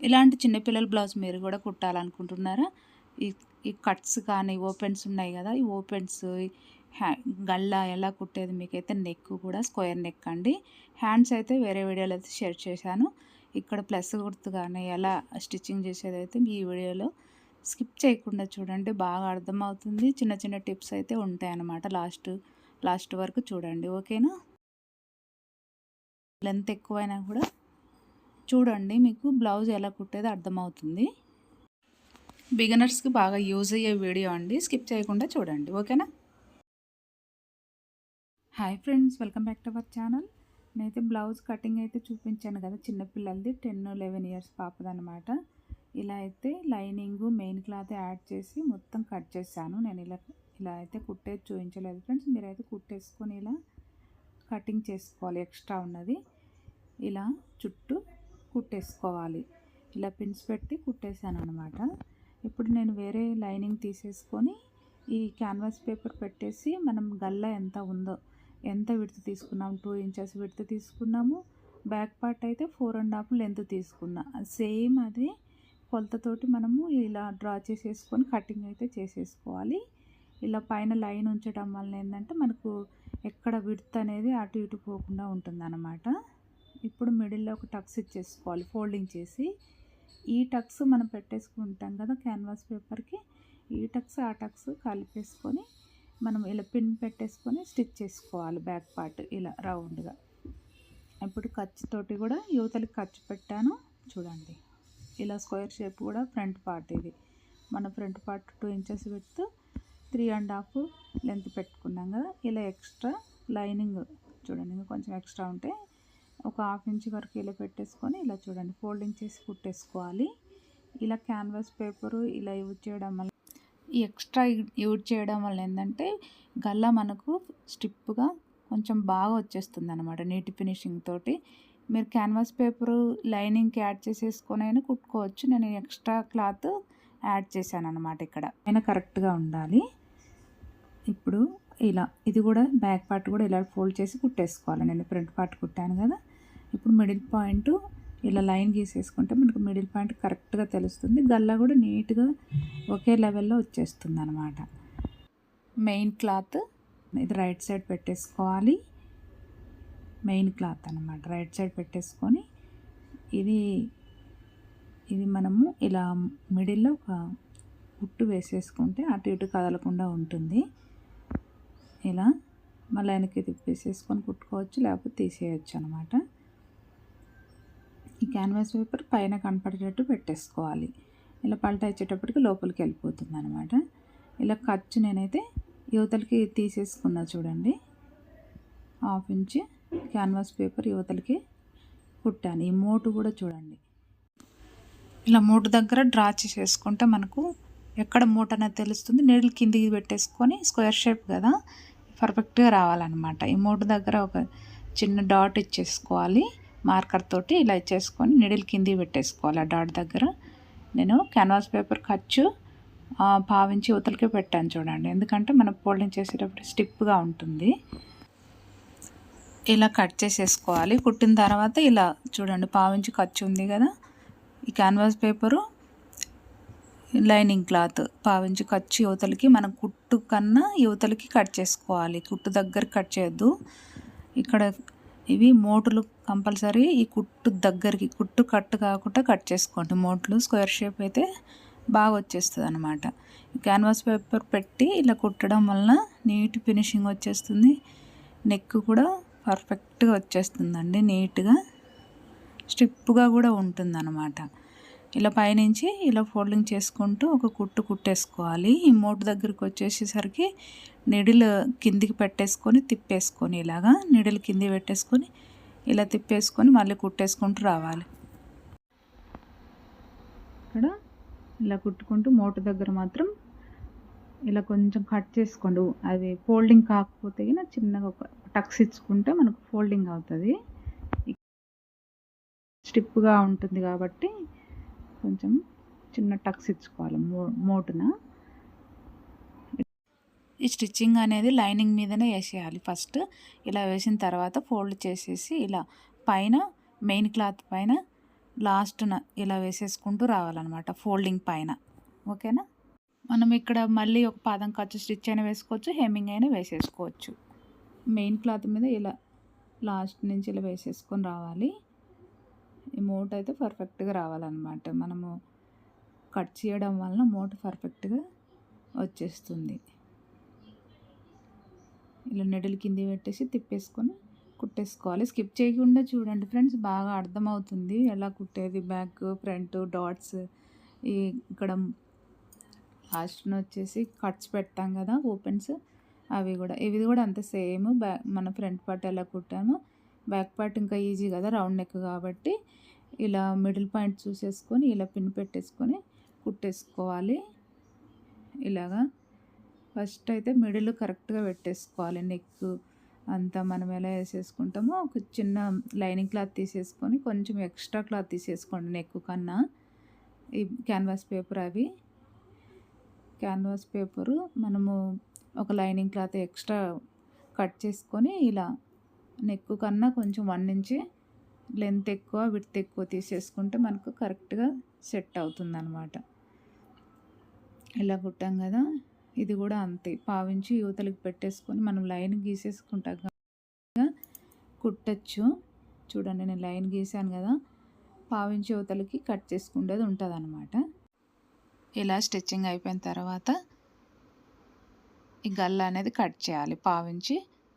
ఇలాంటి చిన్నపిల్లల బ్లౌజ్ మీరు కూడా కుట్టాలనుకుంటున్నారా? ఈ ఈ కట్స్ కానీ ఓపెన్స్ ఉన్నాయి కదా ఈ ఓపెన్స్ హ్యా గల్లా ఎలా కుట్టేది మీకైతే నెక్ కూడా స్క్వేర్ నెక్ అండి. హ్యాండ్స్ అయితే వేరే వీడియోలో అయితే షేర్ చేశాను. ఇక్కడ ప్లస్ గుర్తు కానీ ఎలా స్టిచ్చింగ్ చేసేది అయితే ఈ వీడియోలో స్కిప్ చేయకుండా చూడండి బాగా అర్థమవుతుంది. చిన్న చిన్న టిప్స్ అయితే ఉంటాయి అన్నమాట లాస్ట్ లాస్ట్ వరకు చూడండి ఓకేనా? లెంత్ ఎక్కువైనా కూడా చూడండి మీకు బ్లౌజ్ ఎలా కుట్టేది అర్థమవుతుంది. బిగినర్స్కి బాగా యూజ్ అయ్యే వీడియో అండి స్కిప్ చేయకుండా చూడండి ఓకేనా? Hi friends welcome back to our channel నేనైతే బ్లౌజ్ కటింగ్ అయితే చూపించాను కదా చిన్నపిల్లలది టెన్ లెవెన్ ఇయర్స్ పాపదనమాట ఇలా అయితే లైనింగ్ మెయిన్ క్లాత్ యాడ్ చేసి మొత్తం కట్ చేశాను. నేను ఇలా ఇలా అయితే కుట్టేది చూపించలేదు ఫ్రెండ్స్. మీరైతే కుట్టేసుకొని ఇలా కటింగ్ చేసుకోవాలి ఎక్స్ట్రా ఉన్నది. ఇలా చుట్టూ కుట్టేసుకోవాలి. ఇలా పిన్స్ పెట్టి కుట్టేశాను అనమాట ఇప్పుడు నేను వేరే లైనింగ్ తీసేసుకొని ఈ క్యాన్వాస్ పేపర్ పెట్టేసి మనం గల్ల ఎంత ఉందో ఎంత విడత తీసుకున్నాం టూ ఇంచెస్ విడత తీసుకున్నాము. బ్యాక్ పార్ట్ అయితే ఫోర్ అండ్ హాఫ్ లెంత్ తీసుకున్నా. సేమ్ అదే కొలతతోటి మనము ఇలా డ్రా చేసేసుకొని కటింగ్ అయితే చేసేసుకోవాలి. ఇలా పైన లైన్ ఉంచడం వల్ల ఏంటంటే మనకు ఎక్కడ విడత్ అనేది అటు ఇటు పోకుండా ఉంటుంది అన్నమాట ఇప్పుడు మిడిల్లో ఒక టక్స్ ఇచ్చేసుకోవాలి ఫోల్డింగ్ చేసి. ఈ టక్స్ మనం పెట్టేసుకుంటాం కదా క్యాన్వాస్ పేపర్కి. ఈ టక్స్ ఆ టక్స్ కలిపేసుకొని మనం ఇలా పిన్ పెట్టేసుకొని స్టిచ్ చేసుకోవాలి బ్యాక్ పార్ట్ ఇలా రౌండ్గా. ఇప్పుడు ఖర్చుతోటి కూడా యువతలకి ఖర్చు పెట్టాను. చూడండి. ఇలా స్క్వేర్ షేప్ కూడా ఫ్రంట్ పార్ట్ ఇది. మన ఫ్రంట్ పార్ట్ టూ ఇంచెస్ పెడుతూ త్రీ అండ్ హాఫ్ లెంత్ పెట్టుకున్నాం కదా. ఇలా ఎక్స్ట్రా లైనింగ్ చూడండి ఇంకా కొంచెం ఎక్స్ట్రా ఉంటే ఒక హాఫ్ ఇంచ్ వరకు ఇలా పెట్టేసుకొని ఇలా చూడండి ఫోల్డింగ్ చేసి కుట్టేసుకోవాలి. ఇలా క్యాన్వాస్ పేపరు ఇలా యూజ్ చేయడం వల్ల ఈ ఎక్స్ట్రా యూజ్ చేయడం వల్ల ఏంటంటే గల్ల మనకు స్టిప్గా కొంచెం బాగా వచ్చేస్తుంది అనమాట నీటి ఫినిషింగ్ తోటి. మీరు క్యాన్వాస్ పేపరు లైనింగ్కి యాడ్ చేసేసుకొని అయినా కుట్టుకోవచ్చు. నేను ఎక్స్ట్రా క్లాత్ యాడ్ చేశాను అనమాట ఇక్కడ. అయినా కరెక్ట్గా ఉండాలి. ఇప్పుడు ఇలా ఇది కూడా బ్యాక్ పార్ట్ కూడా ఇలా ఫోల్డ్ చేసి కుట్టేసుకోవాలి. నేను ఫ్రంట్ పార్ట్ కుట్టాను కదా. ఇప్పుడు మిడిల్ పాయింట్ ఇలా లైన్ గీసేసుకుంటే మనకు మిడిల్ పాయింట్ కరెక్ట్గా తెలుస్తుంది. గల్లా కూడా నీట్గా ఒకే లెవెల్లో వచ్చేస్తుంది అనమాట మెయిన్ క్లాత్ ఇది రైట్ సైడ్ పెట్టేసుకోవాలి. మెయిన్ క్లాత్ అనమాట రైట్ సైడ్ పెట్టేసుకొని ఇది ఇది మనము ఇలా మిడిల్లో ఒక కుట్టు వేసేసుకుంటే అటు ఇటు కదలకుండా ఉంటుంది. ఇలా మళ్ళీ వెనక్కి తిప్పేసేసుకొని కుట్టుకోవచ్చు లేకపోతే తీసేయచ్చు అనమాట ఈ క్యాన్వాస్ పేపర్ పైన కనపడేటట్టు పెట్టేసుకోవాలి. ఇలా పల్టా ఇచ్చేటప్పటికి లోపలికి వెళ్ళిపోతుంది అనమాట ఇలా ఖర్చు నేనైతే యువతలకి తీసేసుకున్నా చూడండి. హాఫ్ ఇంచ్ క్యాన్వాస్ పేపర్ యువతలకి కుట్టాను. ఈ మోటు కూడా చూడండి. ఇలా మూట దగ్గర డ్రా చేసేసుకుంటే మనకు ఎక్కడ మూట అనేది తెలుస్తుంది. నీళ్ళు కిందికి పెట్టేసుకొని స్క్వేర్ షేప్ కదా పర్ఫెక్ట్గా రావాలన్నమాట. ఈ మూడు దగ్గర ఒక చిన్న డాట్ ఇచ్చేసుకోవాలి. మార్కర్ తోటి ఇలా ఇచ్చేసుకొని నిడిల్ కింది పెట్టేసుకోవాలి. ఆ డాట్ దగ్గర నేను క్యాన్వాస్ పేపర్ ఖర్చు పావించి ఉతలకే పెట్టాను చూడండి. ఎందుకంటే మనం ఫోల్డింగ్ చేసేటప్పుడు స్టిప్గా ఉంటుంది. ఇలా కట్ చేసేసుకోవాలి. కుట్టిన తర్వాత ఇలా చూడండి పావించి ఖర్చు ఉంది కదా. ఈ క్యాన్వాస్ పేపరు లైనింగ్ క్లాత్ పావించి ఖర్చు యువతలకి మనం కుట్టు కన్నా యువతలకి కట్ చేసుకోవాలి. కుట్టు దగ్గర కట్ చేయొద్దు. ఇక్కడ ఇవి మోటులు కంపల్సరీ. ఈ కుట్టు దగ్గరికి కుట్టు కట్టు కాకుండా కట్ చేసుకోండి. మోట్లు స్క్వేర్ షేప్ అయితే బాగా వచ్చేస్తుంది అనమాట క్యాన్వాస్ పేపర్ పెట్టి ఇలా కుట్టడం వలన నీట్ ఫినిషింగ్ వచ్చేస్తుంది. నెక్ కూడా పర్ఫెక్ట్గా వచ్చేస్తుందండి నీట్గా. స్టిప్గా కూడా ఉంటుంది అనమాట ఇలా పైనుంచి ఇలా ఫోల్డింగ్ చేసుకుంటూ ఒక కుట్టు కుట్టేసుకోవాలి. ఈ మోటు దగ్గరికి వచ్చేసేసరికి నిడిలు కిందికి పెట్టేసుకొని తిప్పేసుకొని ఇలాగా నిడిలు కింది పెట్టేసుకొని ఇలా తిప్పేసుకొని మళ్ళీ కుట్టేసుకుంటూ రావాలి. ఇక్కడ ఇలా కుట్టుకుంటూ మోటు దగ్గర మాత్రం ఇలా కొంచెం కట్ చేసుకోండు. అది ఫోల్డింగ్ కాకపోతే చిన్నగా ఒక టక్స్ ఇచ్చుకుంటే మనకు ఫోల్డింగ్ అవుతుంది. స్టిప్గా ఉంటుంది కాబట్టి కొంచెం చిన్న టక్స్ ఇచ్చుకోవాలి మో మోటున. ఈ స్టిచ్చింగ్ అనేది లైనింగ్ మీదనే వేసేయాలి ఫస్ట్. ఇలా వేసిన తర్వాత ఫోల్డ్ చేసేసి ఇలా పైన మెయిన్ క్లాత్ పైన లాస్ట్న ఇలా వేసేసుకుంటూ రావాలన్నమాట ఫోల్డింగ్ పైన. ఓకేనా? మనం ఇక్కడ మళ్ళీ ఒక పాదం ఖర్చు స్టిచ్ అయినా వేసుకోవచ్చు హెమ్మింగ్ అయినా వేసేసుకోవచ్చు. మెయిన్ క్లాత్ మీద ఇలా లాస్ట్ నుంచి ఇలా వేసేసుకొని రావాలి. ఈ మూట అయితే పర్ఫెక్ట్గా రావాలన్నమాట. మనము కట్ చేయడం వలన మూట పర్ఫెక్ట్గా వచ్చేస్తుంది. ఇలా నెడలు కింది పెట్టేసి తిప్పేసుకొని కుట్టేసుకోవాలి. స్కిప్ చేయకుండా చూడండి ఫ్రెండ్స్ బాగా అర్థమవుతుంది ఎలా కుట్టేది. బ్యాక్ ఫ్రంట్ డాట్స్ ఈ ఇక్కడ లాస్ట్ను వచ్చేసి కట్స్ పెడతాం కదా ఓపెన్స్ అవి కూడా. ఇవి కూడా అంత సేమ్ బ్యాక్ మన ఫ్రంట్ పార్ట్ ఎలా కుట్టామో బ్యాక్ పార్ట్ ఇంకా ఈజీ కదా రౌండ్ నెక్ కాబట్టి. ఇలా మిడిల్ పాయింట్ చూసేసుకొని ఇలా పిన్ పెట్టేసుకొని కుట్టేసుకోవాలి. ఇలాగా. ఫస్ట్ అయితే మిడిల్ కరెక్ట్గా పెట్టేసుకోవాలి. నెక్ అంతా మనం ఎలా వేసేసుకుంటామో ఒక చిన్న లైనింగ్ క్లాత్ తీసేసుకొని కొంచెం ఎక్స్ట్రా క్లాత్ తీసేసుకోండి నెక్ కన్నా. ఈ క్యాన్వాస్ పేపర్ అవి. క్యాన్వాస్ పేపరు మనము ఒక లైనింగ్ క్లాత్ ఎక్స్ట్రా కట్ చేసుకొని ఇలా నెక్ కన్నా కొంచెం వన్ ఇంచి లెంత్ ఎక్కువ విడ్త్ ఎక్కువ తీసేసుకుంటే మనకు కరెక్ట్గా సెట్ అవుతుంది అనమాట ఇలా కుట్టాం కదా ఇది కూడా అంతే. పావించి యువతలకి పెట్టేసుకొని మనం లైన్ గీసేసుకుంటాం కుట్టచ్చు. చూడండి నేను లైన్ గీసాను కదా పావించి యువతలకి కట్ చేసుకునేది ఉంటుంది అనమాట ఇలా స్టిచ్చింగ్ అయిపోయిన తర్వాత ఈ గల్ల అనేది కట్ చేయాలి పావించి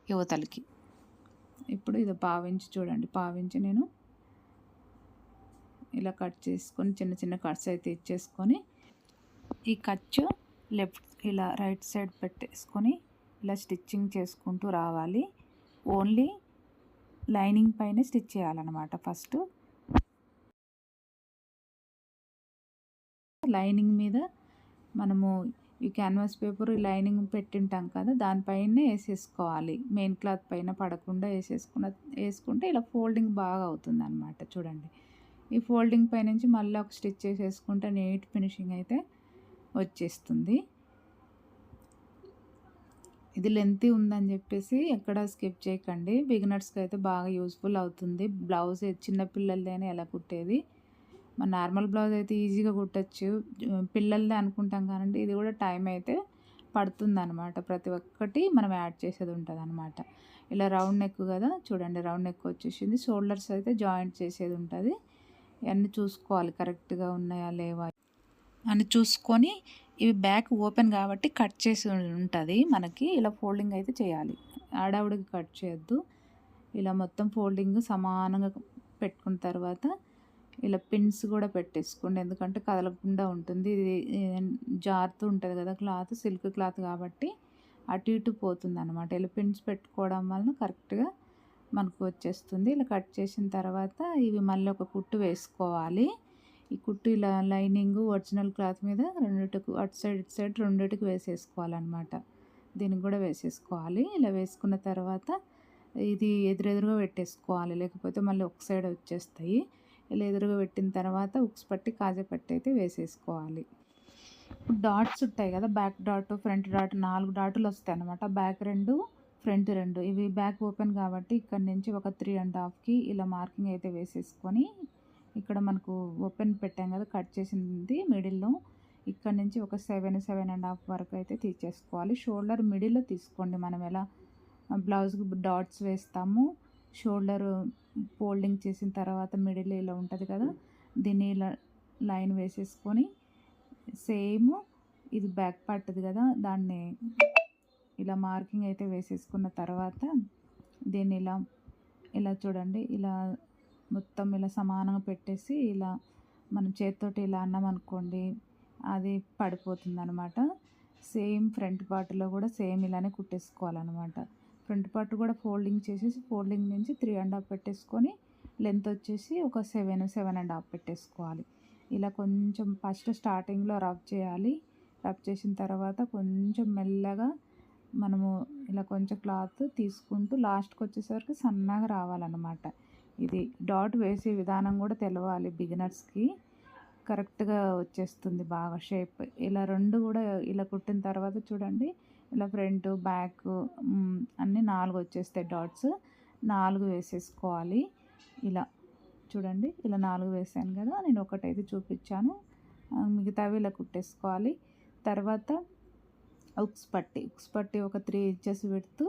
యువతలకి. ఇప్పుడు ఇది పావించి చూడండి. పావించి నేను ఇలా కట్ చేసుకొని చిన్న చిన్న కట్స్ అయితే ఇచ్చేసుకొని ఈ ఖర్చు లెఫ్ట్ ఇలా రైట్ సైడ్ పెట్టేసుకొని ఇలా స్టిచ్చింగ్ చేసుకుంటూ రావాలి. ఓన్లీ లైనింగ్ పైన స్టిచ్ చేయాలన్నమాట ఫస్ట్. లైనింగ్ మీద మనము ఈ క్యాన్వాస్ పేపర్ లైనింగ్ పెట్టింటాం కదా దానిపైనే వేసేసుకోవాలి. మెయిన్ క్లాత్ పైన పడకుండా వేసేసుకున్న వేసుకుంటే ఇలా ఫోల్డింగ్ బాగా అవుతుంది అనమాట చూడండి. ఈ ఫోల్డింగ్ పైనుంచి మళ్ళీ ఒక స్టిచ్ చేసేసుకుంటే నీట్ ఫినిషింగ్ అయితే వచ్చేస్తుంది. ఇది లెంత్ ఉందని చెప్పేసి ఎక్కడ స్కిప్ చేయకండి. బిగినర్స్కి అయితే బాగా యూస్ఫుల్ అవుతుంది. బ్లౌజ్ చిన్నపిల్లలదైనా ఎలా కుట్టేది? మన నార్మల్ బ్లౌజ్ అయితే ఈజీగా కుట్టచ్చు. పిల్లలదే అనుకుంటాం కానీ ఇది కూడా టైం అయితే పడుతుంది అనమాట ప్రతి ఒక్కటి మనం యాడ్ చేసేది ఉంటుంది అనమాట ఇలా రౌండ్ నెక్ కదా చూడండి రౌండ్ నెక్ వచ్చేసింది. షోల్డర్స్ అయితే జాయింట్ చేసేది ఉంటుంది. ఇవన్నీ చూసుకోవాలి కరెక్ట్గా ఉన్నాయా లేవా? అని చూసుకొని ఇవి బ్యాక్ ఓపెన్ కాబట్టి కట్ చేసి ఉంటుంది మనకి. ఇలా ఫోల్డింగ్ అయితే చేయాలి. ఆడావిడికి కట్ చేయొద్దు. ఇలా మొత్తం ఫోల్డింగ్ సమానంగా పెట్టుకున్న తర్వాత ఇలా పిన్స్ కూడా పెట్టేసుకోండి. ఎందుకంటే కదలకుండా ఉంటుంది. ఇది జారుతూ ఉంటుంది కదా క్లాత్ సిల్క్ క్లాత్ కాబట్టి అటు ఇటు పోతుంది అనమాట ఇలా పిన్స్ పెట్టుకోవడం వలన కరెక్ట్గా మనకు వచ్చేస్తుంది. ఇలా కట్ చేసిన తర్వాత ఇవి మళ్ళీ ఒక కుట్టు వేసుకోవాలి. ఈ కుట్టు ఇలా లైనింగ్ ఒరిజినల్ క్లాత్ మీద రెండిటికి అటు సైడ్ ఇటు సైడ్ రెండిటికి వేసేసుకోవాలన్నమాట. దీనికి కూడా వేసేసుకోవాలి. ఇలా వేసుకున్న తర్వాత ఇది ఎదురెదురుగా పెట్టేసుకోవాలి. లేకపోతే మళ్ళీ ఒక సైడ్ వచ్చేస్తాయి. ఇలా ఎదురుగా పెట్టిన తర్వాత ఉక్స్ పట్టి కాజా పట్టి అయితే వేసేసుకోవాలి. డాట్స్ ఉంటాయి కదా బ్యాక్ డాట్ ఫ్రంట్ డాట్ నాలుగు డాటులు వస్తాయి అనమాట బ్యాక్ రెండు ఫ్రంట్ రెండు. ఇవి బ్యాక్ ఓపెన్ కాబట్టి ఇక్కడ నుంచి ఒక త్రీ అండ్ హాఫ్కి ఇలా మార్కింగ్ అయితే వేసేసుకొని ఇక్కడ మనకు ఓపెన్ పెట్టాం కదా కట్ చేసింది మిడిల్లో. ఇక్కడ నుంచి ఒక సెవెన్ సెవెన్ అండ్ హాఫ్ వరకు అయితే తీసేసుకోవాలి. షోల్డర్ మిడిల్లో తీసుకోండి మనం ఎలా బ్లౌజ్కి డాట్స్ వేస్తాము. షోల్డర్ ఫోల్డింగ్ చేసిన తర్వాత మిడిల్ ఇలా ఉంటుంది కదా దీన్ని ఇలా లైన్ వేసేసుకొని సేమ్ ఇది బ్యాక్ పార్ట్ది కదా దాన్ని ఇలా మార్కింగ్ అయితే వేసేసుకున్న తర్వాత దీన్ని ఇలా ఇలా చూడండి ఇలా మొత్తం ఇలా సమానంగా పెట్టేసి ఇలా మనం చేతితోటి ఇలా అన్నాం అనుకోండి అది పడిపోతుంది అనమాట సేమ్ ఫ్రంట్ పార్ట్లో కూడా సేమ్ ఇలానే కుట్టేసుకోవాలన్నమాట. ఫ్రంట్ పార్ట్ కూడా ఫోల్డింగ్ చేసేసి ఫోల్డింగ్ నుంచి త్రీ అండ్ హాఫ్ పెట్టేసుకొని లెంత్ వచ్చేసి ఒక సెవెన్ సెవెన్ అండ్ హాఫ్ పెట్టేసుకోవాలి. ఇలా కొంచెం ఫస్ట్ స్టార్టింగ్లో రబ్ చేయాలి. రబ్ చేసిన తర్వాత కొంచెం మెల్లగా మనము ఇలా కొంచెం క్లాత్ తీసుకుంటూ లాస్ట్కి వచ్చేసరికి సన్నగా రావాలన్నమాట. ఇది డాట్ వేసే విధానం కూడా తెలవాలి బిగినర్స్కి. కరెక్ట్గా వచ్చేస్తుంది బాగా షేప్. ఇలా రెండు కూడా ఇలా కుట్టిన తర్వాత చూడండి ఇలా ఫ్రంట్ బ్యాక్ అన్నీ నాలుగు వచ్చేస్తాయి డాట్స్. నాలుగు వేసేసుకోవాలి. ఇలా చూడండి ఇలా నాలుగు వేసాను కదా నేను ఒకటైతే చూపించాను. మిగతావి ఇలా కుట్టేసుకోవాలి. తర్వాత ఉక్స్ పట్టి ఉక్స్ పట్టి ఒక త్రీ ఇంచెస్ పెడుతూ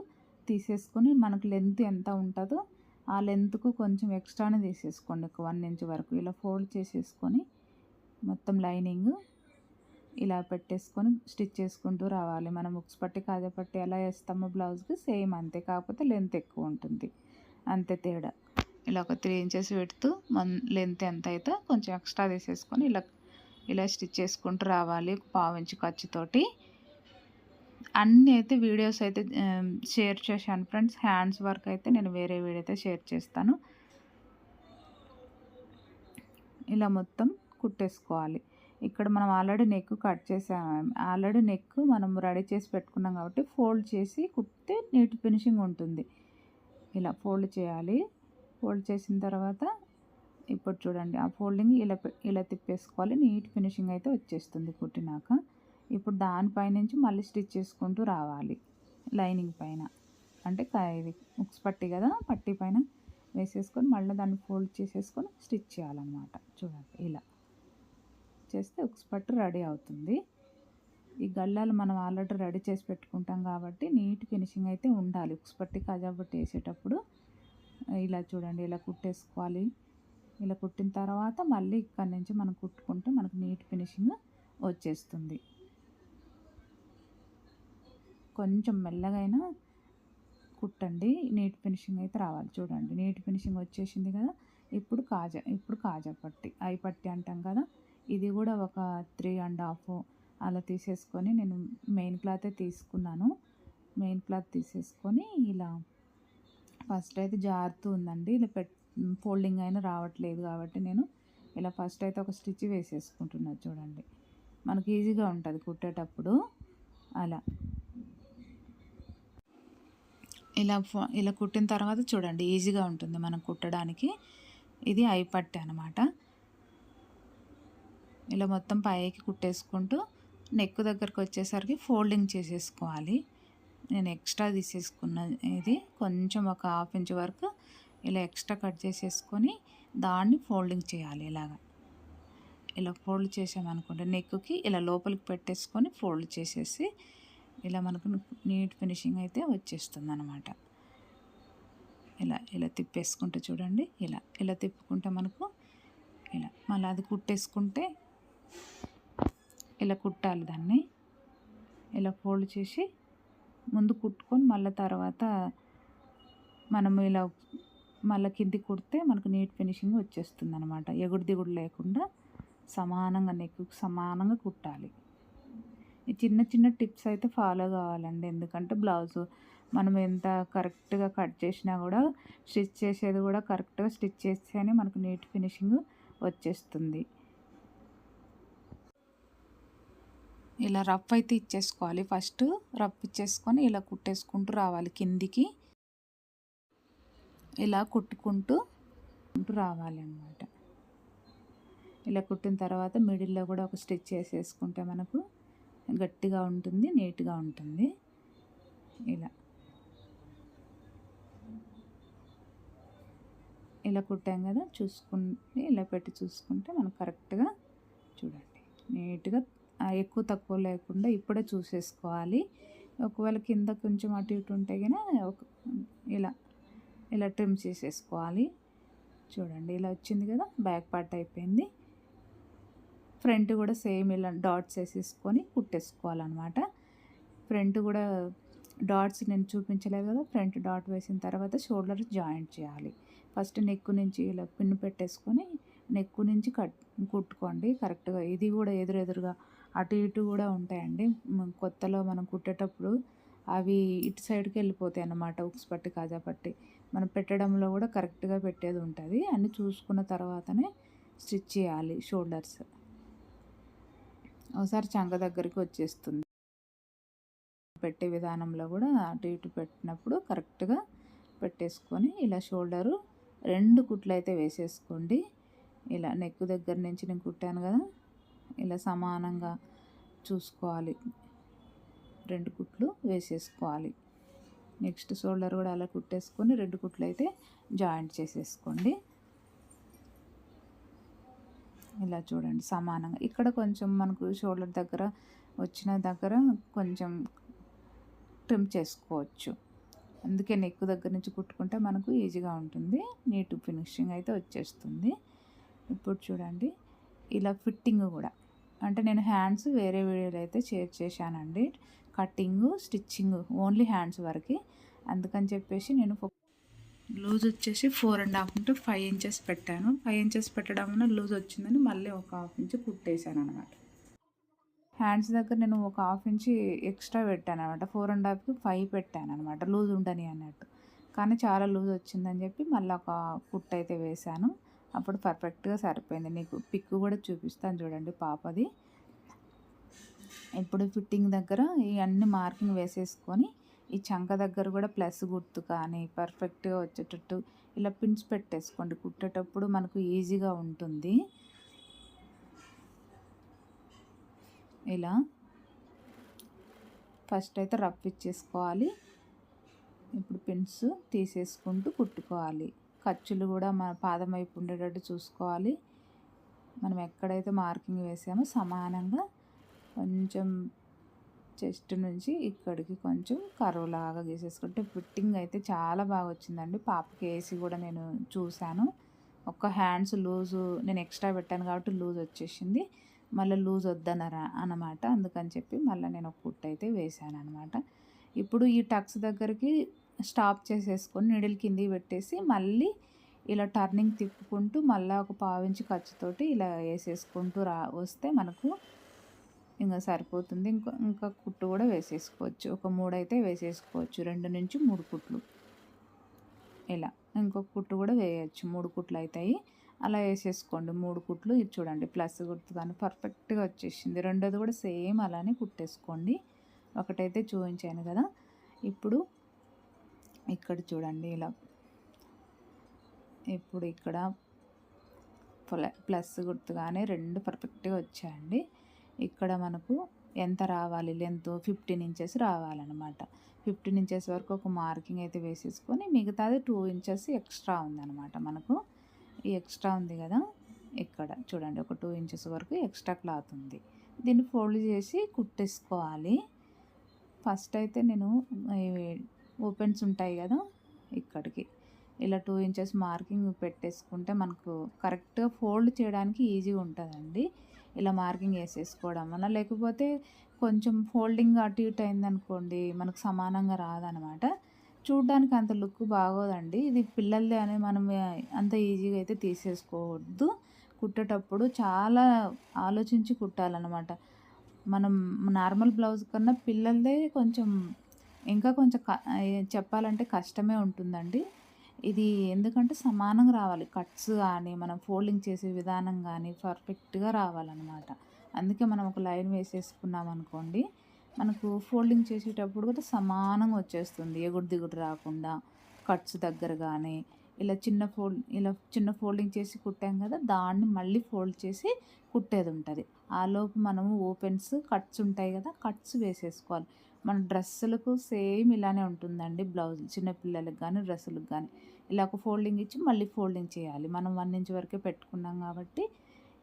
తీసేసుకొని మనకు లెంత్ ఎంత ఉంటుందో ఆ లెంత్కు కొంచెం ఎక్స్ట్రానే తీసేసుకోండి ఒక వన్ ఇంచ్ వరకు. ఇలా ఫోల్డ్ చేసేసుకొని మొత్తం లైనింగ్ ఇలా పెట్టేసుకొని స్టిచ్ చేసుకుంటూ రావాలి. మనం ఉక్స్ పట్టి కాజా పట్టి ఎలా వేస్తామో బ్లౌజ్కి సేమ్ అంతే కాకపోతే లెంత్ ఎక్కువ ఉంటుంది. అంతే తేడా. ఇలా ఒక త్రీ ఇంచెస్ పెడుతూ మన లెంత్ ఎంత అయితే కొంచెం ఎక్స్ట్రా తీసేసుకొని ఇలా ఇలా స్టిచ్ చేసుకుంటూ రావాలి పావు ఇంచు ఖర్చుతోటి. అన్నీ అయితే వీడియోస్ అయితే షేర్ చేశాను ఫ్రెండ్స్. హ్యాండ్స్ వర్క్ అయితే నేను వేరే వీడియో అయితే షేర్ చేస్తాను. ఇలా మొత్తం కుట్టేసుకోవాలి. ఇక్కడ మనం ఆల్రెడీ నెక్ కట్ చేసాం ఆల్రెడీ నెక్ మనం రెడీ చేసి పెట్టుకున్నాం కాబట్టి ఫోల్డ్ చేసి కుట్టితే నీట్ ఫినిషింగ్ ఉంటుంది. ఇలా ఫోల్డ్ చేయాలి. ఫోల్డ్ చేసిన తర్వాత ఇప్పుడు చూడండి ఆ ఫోల్డింగ్ ఇలా ఇలా తిప్పేసుకోవాలి. నీట్ ఫినిషింగ్ అయితే వచ్చేస్తుంది కుట్టినాక. ఇప్పుడు దానిపైనుంచి మళ్ళీ స్టిచ్ చేసుకుంటూ రావాలి. లైనింగ్ పైన. అంటే ఇది ఉక్స్ పట్టి కదా పట్టి పైన వేసేసుకొని మళ్ళీ దాన్ని ఫోల్డ్ చేసేసుకొని స్టిచ్ చేయాలన్నమాట. చూడండి ఇలా. చేస్తే ఉక్స్ పట్టు రెడీ అవుతుంది. ఈ గల్లాలు మనం ఆల్రెడీ రెడీ చేసి పెట్టుకుంటాం కాబట్టి నీట్ ఫినిషింగ్ అయితే ఉండాలి. ఉక్స్ పట్టి కాజా పట్టి వేసేటప్పుడు ఇలా చూడండి ఇలా కుట్టేసుకోవాలి. ఇలా కుట్టిన తర్వాత మళ్ళీ ఇక్కడి నుంచి మనం కుట్టుకుంటే మనకు నీట్ ఫినిషింగ్ వచ్చేస్తుంది. కొంచెం మెల్లగైనా కుట్టండి నీట్ ఫినిషింగ్ అయితే రావాలి. చూడండి నీట్ ఫినిషింగ్ వచ్చేసింది కదా ఇప్పుడు కాజా ఇప్పుడు కాజా పట్టి ఐ పట్టి అంటాం కదా ఇది కూడా ఒక త్రీ అండ్ హాఫ్ అలా తీసేసుకొని నేను మెయిన్ క్లాతే తీసుకున్నాను. మెయిన్ క్లాత్ తీసేసుకొని ఇలా ఫస్ట్ అయితే జారుతూ ఉందండి. ఇలా పెట్ ఫోల్డింగ్ అయినా రావట్లేదు కాబట్టి నేను ఇలా ఫస్ట్ అయితే ఒక స్టిచ్ వేసేసుకుంటున్నా చూడండి. మనకి ఈజీగా ఉంటుంది కుట్టేటప్పుడు. అలా. ఇలా ఇలా కుట్టిన తర్వాత చూడండి ఈజీగా ఉంటుంది మనం కుట్టడానికి. ఇది అయిపట్టే అనమాట ఇలా మొత్తం పైకి కుట్టేసుకుంటూ నెక్ దగ్గరకు వచ్చేసరికి ఫోల్డింగ్ చేసేసుకోవాలి. నేను ఎక్స్ట్రా తీసేసుకున్న ఇది కొంచెం ఒక హాఫ్ ఇంచ్ వరకు ఇలా ఎక్స్ట్రా కట్ చేసేసుకొని దాన్ని ఫోల్డింగ్ చేయాలి ఇలాగా. ఇలా ఫోల్డ్ చేసామనుకుంటే నెక్కి ఇలా లోపలికి పెట్టేసుకొని ఫోల్డ్ చేసేసి ఇలా మనకు నీట్ ఫినిషింగ్ అయితే వచ్చేస్తుంది అనమాట ఇలా ఇలా తిప్పేసుకుంటే చూడండి ఇలా ఇలా తిప్పుకుంటే మనకు ఇలా మళ్ళీ అది కుట్టేసుకుంటే ఇలా కుట్టాలి దాన్ని. ఇలా ఫోల్డ్ చేసి ముందు కుట్టుకొని మళ్ళీ తర్వాత మనము ఇలా మళ్ళీ కింది కుడితే మనకు నీట్ ఫినిషింగ్ వచ్చేస్తుంది అనమాట ఎగుడు దిగుడు లేకుండా సమానంగా నెక్కు సమానంగా కుట్టాలి. ఈ చిన్న చిన్న టిప్స్ అయితే ఫాలో కావాలండి. ఎందుకంటే బ్లౌజ్ మనం ఎంత కరెక్ట్గా కట్ చేసినా కూడా స్టిచ్ చేసేది కూడా కరెక్ట్గా స్టిచ్ చేస్తేనే మనకు నీట్ ఫినిషింగ్ వచ్చేస్తుంది. ఇలా రఫ్ అయితే ఇచ్చేసుకోవాలి. ఫస్ట్ రఫ్ ఇచ్చేసుకొని ఇలా కుట్టేసుకుంటూ రావాలి కిందికి. ఇలా కుట్టుకుంటూ కుట్టుకుంటూ రావాలి అన్నమాట ఇలా కుట్టిన తర్వాత మిడిల్లో కూడా ఒక స్టిచ్ చేసేసుకుంటే మనకు గట్టిగా ఉంటుంది నీట్గా ఉంటుంది. ఇలా. ఇలా కుట్టాం కదా చూసుకుంటే ఇలా పెట్టి చూసుకుంటే మనకు కరెక్ట్గా చూడండి. నీట్గా ఎక్కువ తక్కువ లేకుండా ఇప్పుడే చూసేసుకోవాలి. ఒకవేళ కింద కొంచెం అటు ఇటు ఉంటే కనుక ఒక ఇలా ఇలా ట్రిమ్ చేసేసుకోవాలి. చూడండి ఇలా వచ్చింది కదా బ్యాక్ పార్ట్ అయిపోయింది. ఫ్రంట్ కూడా సేమ్ ఇలా డాట్స్ వేసేసుకొని కుట్టేసుకోవాలన్నమాట. ఫ్రంట్ కూడా డాట్స్ నేను చూపించలేదు కదా ఫ్రంట్ డాట్ వేసిన తర్వాత షోల్డర్ జాయింట్ చేయాలి. ఫస్ట్ నెక్ నుంచి ఇలా పిన్ పెట్టేసుకొని నెక్ నుంచి కట్ కుట్టుకోండి. కరెక్ట్గా ఇది కూడా ఎదురెదురుగా అటు ఇటు కూడా ఉంటాయండి. కొత్తలో మనం కుట్టేటప్పుడు అవి ఇటు సైడ్కి వెళ్ళిపోతాయి అన్నమాట. ఉక్స్ పట్టి కాజా పట్టి. మనం పెట్టడంలో కూడా కరెక్ట్గా పెట్టేది ఉంటుంది. అన్నీ చూసుకున్న తర్వాతనే స్టిచ్ చేయాలి షోల్డర్స్. ఒకసారి చంక దగ్గరికి వచ్చేస్తుంది. పెట్టే విధానంలో కూడా అటు ఇటు పెట్టినప్పుడు కరెక్ట్గా పెట్టేసుకొని ఇలా షోల్డరు రెండు కుట్లు అయితే వేసేసుకోండి. ఇలా నెక్ దగ్గర నుంచి నేను కుట్టాను కదా ఇలా సమానంగా చూసుకోవాలి. రెండు కుట్లు వేసేసుకోవాలి. నెక్స్ట్ షోల్డర్ కూడా అలా కుట్టేసుకొని రెండు కుట్లు అయితే జాయింట్ చేసేసుకోండి. ఇలా చూడండి సమానంగా. ఇక్కడ కొంచెం మనకు షోల్డర్ దగ్గర వచ్చిన దగ్గర కొంచెం ట్రిమ్ చేసుకోవచ్చు. అందుకే నెక్ దగ్గర నుంచి కుట్టుకుంటే మనకు ఈజీగా ఉంటుంది. నీట్ ఫినిషింగ్ అయితే వచ్చేస్తుంది. ఇప్పుడు చూడండి ఇలా ఫిట్టింగ్ కూడా. అంటే నేను హ్యాండ్స్ వేరే వీడియోలో అయితే షేర్ చేశానండి. కట్టింగ్ స్టిచ్చింగ్ ఓన్లీ హ్యాండ్స్ వరకు. అందుకని చెప్పేసి నేను లూజ్ వచ్చేసి four and half into five inches పెట్టాను. ఫైవ్ ఇంచెస్ పెట్టడం వల్ల లూజ్ వచ్చిందని మళ్ళీ ఒక హాఫ్ ఇంచ్ కుట్టేశాను అనమాట హ్యాండ్స్ దగ్గర నేను ఒక హాఫ్ ఇంచ్ ఎక్స్ట్రా పెట్టాను అనమాట ఫోర్ అండ్ హాఫ్కి ఫైవ్ పెట్టాను అనమాట లూజ్ ఉండని అన్నట్టు. కానీ చాలా లూజ్ వచ్చిందని చెప్పి మళ్ళీ ఒక కుట్ అయితే వేశాను. అప్పుడు పర్ఫెక్ట్గా సరిపోయింది. నీకు పిక్ కూడా చూపిస్తాను చూడండి పాపది. ఇప్పుడు ఫిట్టింగ్ దగ్గర ఈ అన్ని మార్కింగ్ వేసేసుకొని ఈ చంక దగ్గర కూడా ప్లస్ గుర్తు కానీ పర్ఫెక్ట్గా వచ్చేటట్టు ఇలా పిన్స్ పెట్టేసుకోండి. కుట్టేటప్పుడు మనకు ఈజీగా ఉంటుంది. ఇలా ఫస్ట్ అయితే రఫ్ ఇచ్చేసుకోవాలి. ఇప్పుడు పిన్స్ తీసేసుకుంటూ కుట్టుకోవాలి. ఖర్చులు కూడా మన పాదం వైపు ఉండేటట్టు చూసుకోవాలి. మనం ఎక్కడైతే మార్కింగ్ వేసామో సమానంగా కొంచెం చెస్ట్ నుంచి ఇక్కడికి కొంచెం కరువు లాగా గీసేసుకుంటే ఫిట్టింగ్ అయితే చాలా బాగా వచ్చిందండి. పాపకి వేసి కూడా నేను చూశాను. ఒక హ్యాండ్స్ లూజు నేను ఎక్స్ట్రా పెట్టాను కాబట్టి లూజ్ వచ్చేసింది. మళ్ళీ లూజ్ వద్దనరా అనమాట అందుకని చెప్పి మళ్ళీ నేను ఒక కుట్టు అయితే వేసాను అనమాట ఇప్పుడు ఈ టక్స్ దగ్గరికి స్టాప్ చేసేసుకొని నీడిల్ కింది పెట్టేసి మళ్ళీ ఇలా టర్నింగ్ తిప్పుకుంటూ మళ్ళీ ఒక పావించి ఖర్చుతోటి ఇలా వేసేసుకుంటూ రా వస్తే మనకు ఇంకా సరిపోతుంది. ఇంకా ఇంకా కుట్టు కూడా వేసేసుకోవచ్చు. ఒక మూడు అయితే వేసేసుకోవచ్చు. రెండు నుంచి మూడు కుట్లు. ఇలా ఇంకొక కుట్టు కూడా వేయచ్చు. మూడు కుట్లు అవుతాయి అలా వేసేసుకోండి. మూడు కుట్లు. ఇది చూడండి. ప్లస్ కుట్టు కానీ పర్ఫెక్ట్గా వచ్చేసింది. రెండోది కూడా సేమ్ అలానే కుట్టేసుకోండి. ఒకటైతే చూపించాను కదా. ఇప్పుడు ఇక్కడ చూడండి ఇలా. ఇప్పుడు ఇక్కడ ప్లస్ గుర్తుగానే రెండు పర్ఫెక్ట్గా వచ్చాయండి. ఇక్కడ మనకు ఎంత రావాలి? లెంత్ ఫిఫ్టీన్ ఇంచెస్ రావాలన్నమాట. ఫిఫ్టీన్ ఇంచెస్ వరకు ఒక మార్కింగ్ అయితే వేసేసుకొని మిగతాది టూ ఇంచెస్ ఎక్స్ట్రా ఉందన్నమాట మనకు. ఈ ఎక్స్ట్రా ఉంది కదా? ఇక్కడ చూడండి ఒక టూ ఇంచెస్ వరకు ఎక్స్ట్రా క్లాత్ ఉంది. దీన్ని ఫోల్డ్ చేసి కుట్టేసుకోవాలి. ఫస్ట్ అయితే నేను ఓపెన్స్ ఉంటాయి కదా ఇక్కడికి. ఇలా టూ ఇంచెస్ మార్కింగ్ పెట్టేసుకుంటే మనకు కరెక్ట్గా ఫోల్డ్ చేయడానికి ఈజీగా ఉంటుందండి. ఇలా మార్కింగ్ వేసేసుకోవడం వల్ల. లేకపోతే కొంచెం ఫోల్డింగ్ అటు ఇటు అయిందనుకోండి మనకు సమానంగా రాదనమాట. చూడడానికి అంత లుక్ బాగోదండి. ఇది పిల్లలది అని మనం అంత ఈజీగా అయితే తీసేసుకోవద్దు. కుట్టేటప్పుడు చాలా ఆలోచించి కుట్టాలన్నమాట. మనం నార్మల్ బ్లౌజ్ కన్నా పిల్లలదే కొంచెం ఇంకా కొంచెం చెప్పాలంటే కష్టమే ఉంటుందండి. ఇది ఎందుకంటే సమానంగా రావాలి. కట్స్ కానీ మనం ఫోల్డింగ్ చేసే విధానం కానీ పర్ఫెక్ట్గా రావాలన్నమాట. అందుకే మనం ఒక లైన్ వేసేసుకున్నాం అనుకోండి మనకు ఫోల్డింగ్ చేసేటప్పుడు కూడా సమానంగా వచ్చేస్తుంది. ఎగుడు దిగుడు రాకుండా కట్స్ దగ్గర కానీ ఇలా చిన్న ఫోల్డ్ ఇలా చిన్న ఫోల్డింగ్ చేసి కుట్టాం కదా దాన్ని మళ్ళీ ఫోల్డ్ చేసి కుట్టేది ఉంటుంది. ఆలోపు మనము ఓపెన్స్ కట్స్ ఉంటాయి కదా కట్స్ వేసేసుకోవాలి. మన డ్రెస్సులకు సేమ్ ఇలానే ఉంటుందండి బ్లౌజ్ చిన్నపిల్లలకు కానీ డ్రెస్సులకు కానీ ఇలా ఒక ఫోల్డింగ్ ఇచ్చి మళ్ళీ ఫోల్డింగ్ చేయాలి. మనం వన్ ఇంచ్ వరకే పెట్టుకున్నాం కాబట్టి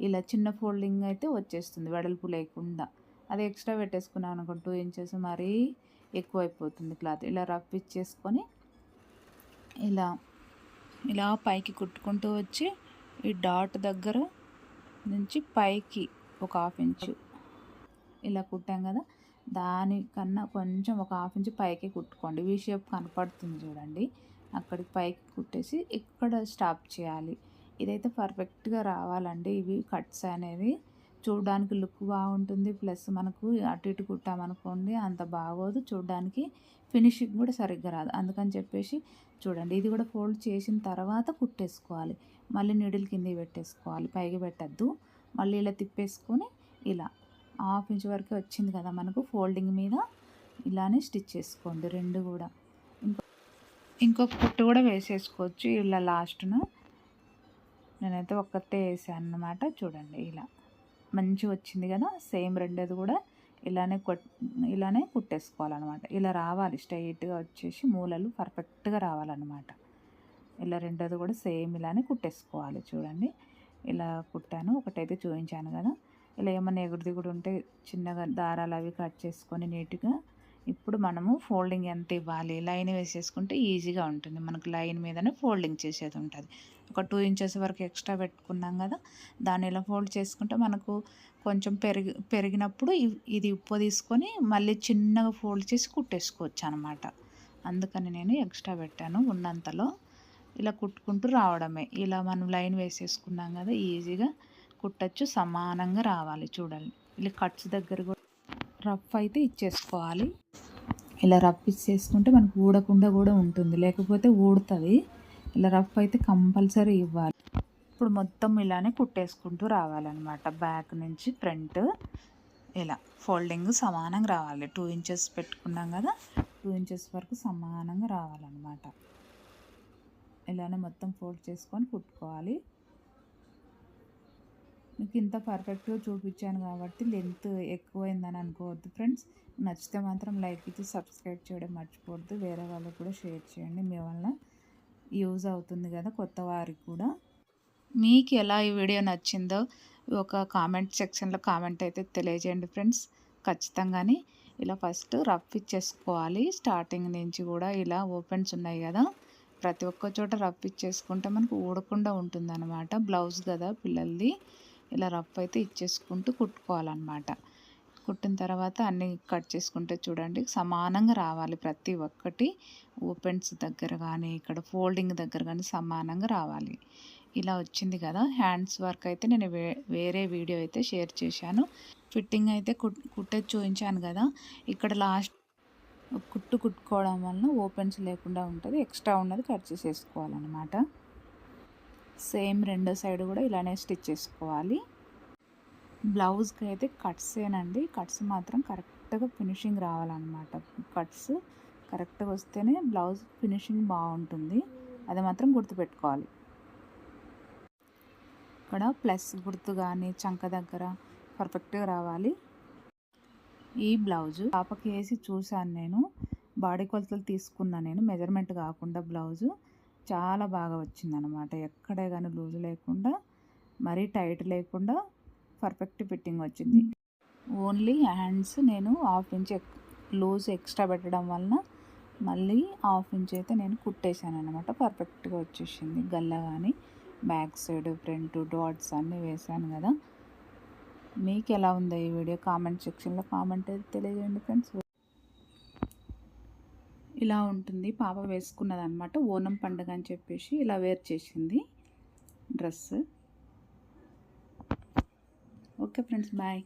ఇలా చిన్న ఫోల్డింగ్ అయితే వచ్చేస్తుంది వెడల్పు లేకుండా. అది ఎక్స్ట్రా పెట్టేసుకున్నాం అనుకో టూ ఇంచెస్ మరీ ఎక్కువ అయిపోతుంది క్లాత్. ఇలా రఫ్ ఇచ్చేసుకొని ఇలా ఇలా పైకి కుట్టుకుంటూ వచ్చి ఈ డాట్ దగ్గర నుంచి పైకి ఒక హాఫ్ ఇంచు ఇలా కుట్టాం కదా. దానికన్నా కొంచెం ఒక హాఫ్ ఇంచ్ పైకి కుట్టుకోండి. వీ షేప్ కనపడుతుంది చూడండి. అక్కడికి పైకి కుట్టేసి ఇక్కడ స్టాప్ చేయాలి. ఇదైతే పర్ఫెక్ట్గా రావాలండి. ఇవి కట్స్ అనేది చూడడానికి లుక్ బాగుంటుంది. ప్లస్ మనకు అటు ఇటు కుట్టామనుకోండి అంత బాగోదు. చూడడానికి ఫినిషింగ్ కూడా సరిగ్గా రాదు. అందుకని చెప్పేసి చూడండి. ఇది కూడా ఫోల్డ్ చేసిన తర్వాత కుట్టేసుకోవాలి. మళ్ళీ నీడిల్ కింద పెట్టేసుకోవాలి. పైకి పెట్టద్దు. మళ్ళీ ఇలా తిప్పేసుకొని ఇలా హాఫ్ ఇంచ్ వరకు వచ్చింది కదా మనకు. ఫోల్డింగ్ మీద ఇలానే స్టిచ్ చేసుకోండి రెండు కూడా. ఇంకో ఇంకొక కుట్టు కూడా వేసేసుకోవచ్చు. ఇలా లాస్ట్ను నేనైతే ఒక్కటే వేసాను అన్నమాట చూడండి ఇలా మంచిగా వచ్చింది కదా. సేమ్ రెండేది కూడా ఇలానే కొట్ ఇలానే కుట్టేసుకోవాలన్నమాట. ఇలా రావాలి స్ట్రైట్గా వచ్చేసి మూలలు పర్ఫెక్ట్గా రావాలన్నమాట. ఇలా రెండోది కూడా సేమ్ ఇలానే కుట్టేసుకోవాలి. చూడండి ఇలా కుట్టాను. ఒకటైతే చూపించాను కదా. ఇలా ఏమైనా ఎగురు కూడా ఉంటే చిన్నగా దారాలు అవి కట్ చేసుకొని నీట్గా ఇప్పుడు మనము ఫోల్డింగ్ ఎంత ఇవ్వాలి? లైన్ వేసేసుకుంటే ఈజీగా ఉంటుంది. మనకు లైన్ మీదనే ఫోల్డింగ్ చేసేది ఉంటుంది. ఒక టూ ఇంచెస్ వరకు ఎక్స్ట్రా పెట్టుకున్నాం కదా దాన్ని ఇలా ఫోల్డ్ చేసుకుంటే మనకు కొంచెం పెరిగి పెరిగినప్పుడు ఇది ఉప్పు తీసుకొని మళ్ళీ చిన్నగా ఫోల్డ్ చేసి కుట్టేసుకోవచ్చు అనమాట అందుకని నేను ఎక్స్ట్రా పెట్టాను ఉన్నంతలో. ఇలా కుట్టుకుంటూ రావడమే. ఇలా మనం లైన్ వేసేసుకున్నాం కదా ఈజీగా కుట్టచ్చు సమానంగా రావాలి చూడాలి ఇలా కట్స్ దగ్గర కూడా రఫ్ అయితే ఇచ్చేసుకోవాలి. ఇలా రఫ్ ఇచ్చేసుకుంటే మనకు ఊడకుండా కూడా ఉంటుంది. లేకపోతే ఊడుతుంది. ఇలా రఫ్ అయితే కంపల్సరీ ఇవ్వాలి. ఇప్పుడు మొత్తం ఇలానే కుట్టేసుకుంటూ రావాలన్నమాట. బ్యాక్ నుంచి ఫ్రంట్ ఇలా ఫోల్డింగ్ సమానంగా రావాలి. టూ ఇంచెస్ పెట్టుకున్నాం కదా టూ ఇంచెస్ వరకు సమానంగా రావాలన్నమాట. ఇలానే మొత్తం ఫోల్డ్ చేసుకొని కుట్టుకోవాలి. మీకు ఇంత పర్ఫెక్ట్గా చూపించాను కాబట్టి లెంత్ ఎక్కువైందని అనుకోవద్దు ఫ్రెండ్స్ నచ్చితే మాత్రం లైక్ ఇచ్చి సబ్స్క్రైబ్ చేయడం మర్చిపోవద్దు. వేరే వాళ్ళకి కూడా షేర్ చేయండి. మీ వల్ల యూజ్ అవుతుంది కదా కొత్త వారికి కూడా. మీకు ఎలా ఈ వీడియో నచ్చిందో ఒక కామెంట్ సెక్షన్లో కామెంట్ అయితే తెలియజేయండి ఫ్రెండ్స్ ఖచ్చితంగాని ఇలా ఫస్ట్ రఫ్ ఇచ్చేసుకోవాలి. స్టార్టింగ్ నుంచి కూడా ఇలా ఓపెన్స్ ఉన్నాయి కదా. ప్రతి ఒక్క చోట రఫ్ ఇచ్చేసుకుంటే మనకు ఊడకుండా ఉంటుందన్నమాట. బ్లౌజ్ కదా పిల్లలది. ఇలా రఫ్ అయితే ఇచ్చేసుకుంటూ కుట్టుకోవాలన్నమాట. కుట్టిన తర్వాత అన్నీ కట్ చేసుకుంటే చూడండి సమానంగా రావాలి. ప్రతి ఒక్కటి ఓపెన్స్ దగ్గర కానీ ఇక్కడ ఫోల్డింగ్ దగ్గర కానీ సమానంగా రావాలి. ఇలా వచ్చింది కదా. హ్యాండ్స్ వర్క్ అయితే నేను వే వేరే వీడియో అయితే షేర్ చేశాను. ఫిట్టింగ్ అయితే కుట్ కుట్టేది చూపించాను కదా. ఇక్కడ లాస్ట్ కుట్టు కుట్టుకోవడం వలన ఓపెన్స్ లేకుండా ఉంటుంది. ఎక్స్ట్రా ఉన్నది కట్ చేసేసుకోవాలన్నమాట. సేమ్ రెండో సైడ్ కూడా ఇలానే స్టిచ్ చేసుకోవాలి. బ్లౌజ్కి అయితే కట్సేనండి కట్స్ మాత్రం కరెక్ట్గా ఫినిషింగ్ రావాలన్నమాట. కట్స్ కరెక్ట్గా వస్తేనే బ్లౌజ్ ఫినిషింగ్ బాగుంటుంది. అది మాత్రం గుర్తుపెట్టుకోవాలి. ఇక్కడ ప్లస్ గుర్తు కానీ చంక దగ్గర పర్ఫెక్ట్గా రావాలి. ఈ బ్లౌజు పాపకి వేసి చూశాను నేను. బాడీ కొలతలు తీసుకున్నా నేను. మెజర్మెంట్ కాకుండా బ్లౌజు. చాలా బాగా వచ్చిందనమాట ఎక్కడే కానీ లూజ్ లేకుండా మరీ టైట్ లేకుండా పర్ఫెక్ట్ ఫిట్టింగ్ వచ్చింది. ఓన్లీ హ్యాండ్స్ నేను హాఫ్ ఇంచ్ లూజ్ ఎక్స్ట్రా పెట్టడం వలన మళ్ళీ హాఫ్ ఇంచ్ అయితే నేను కుట్టేశాను అనమాట పర్ఫెక్ట్గా వచ్చేసింది. గల్ల కానీ బ్యాక్ సైడ్ ఫ్రంట్ డాట్స్ అన్నీ వేసాను కదా. మీకు ఎలా ఉందో ఈ వీడియో కామెంట్ సెక్షన్లో కామెంట్ అయితే తెలియజేయండి ఫ్రెండ్స్. ఇలా ఉంటుంది. పాప వేసుకున్నది అనమాట ఓనం పండుగ అని చెప్పేసి ఇలా వేర్ చేసింది. Dress okay friends bye.